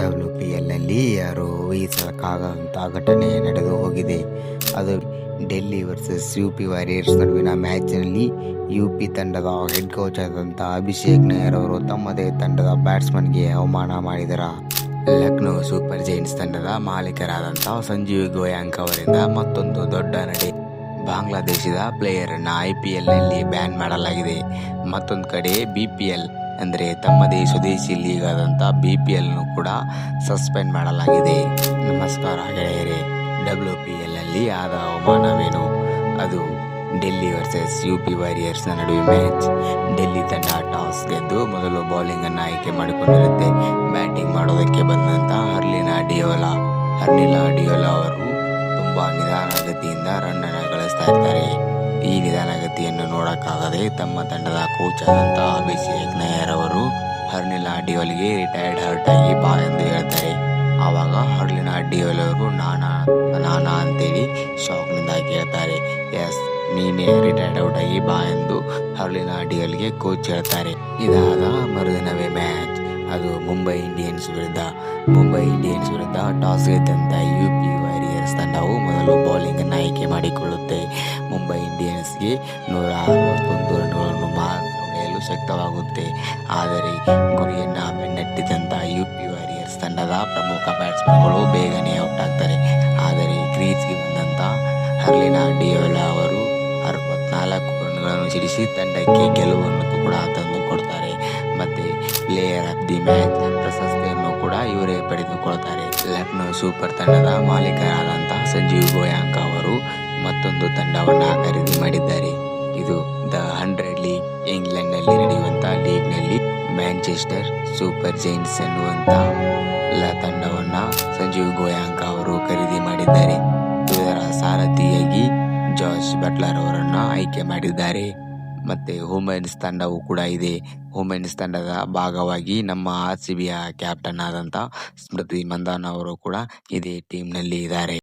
W P ಎಲ್ಲಲ್ಲಿ ಯಾರು ಊಹಿಸಕ್ಕಾಗದಂಥ ಘಟನೆ ನಡೆದು ಹೋಗಿದೆ. ಅದು Delhi versus U P warriors ನಡುವಿನ ಮ್ಯಾಚ್ನಲ್ಲಿ ಯು ಪಿ ತಂಡದ ಹೆಡ್ ಕೋಚ್ ಆದಂಥ ಅಭಿಷೇಕ್ ನಾಯರ್ ಅವರು ತಮ್ಮದೇ ತಂಡದ ಬ್ಯಾಟ್ಸ್ಮನ್ಗೆ ಅವಮಾನ ಮಾಡಿದರ. ಲಕ್ನೋ ಸೂಪರ್ ಜೈನ್ಸ್ ತಂಡದ ಮಾಲೀಕರಾದಂಥ ಸಂಜೀವ್ ಗೋಯಾಂಕ್ ಅವರಿಂದ ಮತ್ತೊಂದು ದೊಡ್ಡ ನಡೆ. ಬಾಂಗ್ಲಾದೇಶದ ಪ್ಲೇಯರ್ ಅನ್ನ ಐ ಪಿ ಎಲ್ನಲ್ಲಿ ಬ್ಯಾನ್ ಮಾಡಲಾಗಿದೆ. ಮತ್ತೊಂದು ಕಡೆ ಬಿ ಪಿ ಎಲ್ ಅಂದರೆ ತಮ್ಮದೇ ಸ್ವದೇಶಿ ಲೀಗ್ ಆದಂಥ ಬಿ ಪಿ ಎಲ್ನು ಕೂಡ ಸಸ್ಪೆಂಡ್ ಮಾಡಲಾಗಿದೆ. ನಮಸ್ಕಾರ ಗೆಳೆಯರೆ. ಡಬ್ಲ್ಯೂ ಪಿ ಎಲ್ನಲ್ಲಿ ಆದ ಅವಮಾನವೇನು? ಅದು ಡೆಲ್ಲಿ ವರ್ಸಸ್ ಯು ಪಿ ವಾರಿಯರ್ಸ್ನ ನಡುವೆ ಮ್ಯಾಚ್. ಡೆಲ್ಲಿ ತಂಡ ಟಾಸ್ ಗೆದ್ದು ಮೊದಲು ಬೌಲಿಂಗ್ ಅನ್ನು ಆಯ್ಕೆ ಮಾಡಿಕೊಂಡಿರುತ್ತೆ. ಬ್ಯಾಟಿಂಗ್ ಮಾಡೋದಕ್ಕೆ ಬಂದಂಥ ಹರ್ಲಿನ ಡಿಯೋಲಾ. ಹರ್ನಿಲಾ ಡಿಯೋಲಾ ಅವರು ತುಂಬ ನಿಧಾನಗತಿಯಿಂದ ರನ್ನನ್ನು ಗಳಿಸ್ತಾ ಇರ್ತಾರೆ. ನಿಧಾನಗತಿಯನ್ನು ನೋಡಕ್ಕಾಗದೆ ತಮ್ಮ ತಂಡದ ಕೋಚ್ ಆದಂತ ಅಭಿಷೇಕ್ ನಯ್ಯರ್ ಅವರು ಹರ್ನಿಲಾ ಡಿಯೋಲ್ಗೆ ರಿಟೈರ್ಡ್ ಹರ್ಟ್ ಆಗಿ ಬಾ ಎಂದು ಹೇಳ್ತಾರೆ. ಆವಾಗ ಹರ್ಲಿನ ಡಿಯೋಲ್ ಅವರು, ನಾನಾ ನಾನಾ ಅಂತೇಳಿ ಶಾಕ್ನಿಂದ ಕೇಳ್ತಾರೆ. ಎಸ್, ನೀನೇ ರಿಟೈರ್ಡ್ ಔಟ್ ಆಗಿ ಬಾ ಎಂದು ಹರ್ಲಿನ ಡಿಯೋಲ್ಗೆ ಕೋಚ್ ಹೇಳ್ತಾರೆ. ಇದಾದ ಮರುದಿನವೇ ಮ್ಯಾಚ್ ಅದು ಮುಂಬೈ ಇಂಡಿಯನ್ಸ್ ವಿರುದ್ಧ. ಮುಂಬೈ ಇಂಡಿಯನ್ಸ್ ವಿರುದ್ಧ ಟಾಸ್ ಗೆದ್ದಂತ ಯು ಪಿ ವಾರಿಯರ್ಸ್ ತಂಡವು ಮೊದಲು ಬೌಲಿಂಗ್ ಆಯ್ಕೆ ಮಾಡಿಕೊಳ್ಳುತ್ತೆ. ಮುಂಬೈ ಇಂಡಿಯನ್ಸ್ಗೆ ನೂರ ಅರವತ್ತೊಂದು ರನ್ಗಳನ್ನು ಹೊಡೆಯಲು ಶಕ್ತವಾಗುತ್ತೆ. ಆದರೆ ಗುರಿಯನ್ನ ಬೆನ್ನಟ್ಟಿದಂಥ ಯು ಪಿ ವಾರಿಯರ್ಸ್ ತಂಡದ ಪ್ರಮುಖ ಬ್ಯಾಟ್ಸ್ಮನ್ಗಳು ಬೇಗನೆ ಔಟ್ ಆಗ್ತಾರೆ ಆದರೆ ಕ್ರೀಸ್ಗೆ ಬಂದಂತ ಹರ್ಲಿನ ಡಿಯೋಲಾ ಅವರು ಅರವತ್ನಾಲ್ಕು ರನ್ಗಳನ್ನು ಸಿಡಿಸಿ ತಂಡಕ್ಕೆ ಗೆಲುವನ್ನು ಕೂಡ ತಂದು ಕೊಡ್ತಾರೆ. ಮತ್ತೆ ಪ್ಲೇಯರ್ ಆಫ್ ದಿ ಮ್ಯಾಚ್ ಪ್ರಶಸ್ತಿಯನ್ನು ಕೂಡ ಇವರೇ ಪಡೆದುಕೊಳ್ತಾರೆ. ಲಕ್ನೋ ಸೂಪರ್ ತಂಡದ ಮಾಲೀಕರಾದಂತಹ ಸಂಜೀವ್ ಗೋಯಾಂಕ ಅವರು ಮತ್ತೊಂದು ತಂಡವನ್ನು ಖರೀದಿ ಮಾಡಿದ್ದಾರೆ. ಇದು ದ ಹಂಡ್ರೆಡ್ ಲೀಗ್ ಇಂಗ್ಲೆಂಡ್ನಲ್ಲಿ ಲೀಗ್ನಲ್ಲಿ ಲೀಗ್ನಲ್ಲಿ ಮ್ಯಾಂಚೆಸ್ಟರ್ ಸೂಪರ್ ಜೈಂಟ್ಸ್ ಎನ್ನುವಂತಹ ತಂಡವನ್ನು ಸಂಜೀವ್ ಗೋಯಾಂಕ ಅವರು ಖರೀದಿ ಮಾಡಿದ್ದಾರೆ. ಇದರ ಸಾರಥಿಯಾಗಿ ಜಾರ್ಜ್ ಬಟ್ಲರ್ ಅವರನ್ನು ಆಯ್ಕೆ ಮಾಡಿದ್ದಾರೆ. ಮತ್ತೆ ವುಮೆನ್ಸ್ ತಂಡವು ಕೂಡ ಇದೆ. ವುಮೆನ್ಸ್ ತಂಡದ ಭಾಗವಾಗಿ ನಮ್ಮ ಆರ್ ಸಿ ಬಿಯ ಕ್ಯಾಪ್ಟನ್ ಆದಂತ ಸ್ಮೃತಿ ಮಂದಾನ ಅವರು ಕೂಡ ಇದೇ ಟೀಮ್ನಲ್ಲಿ ಇದ್ದಾರೆ.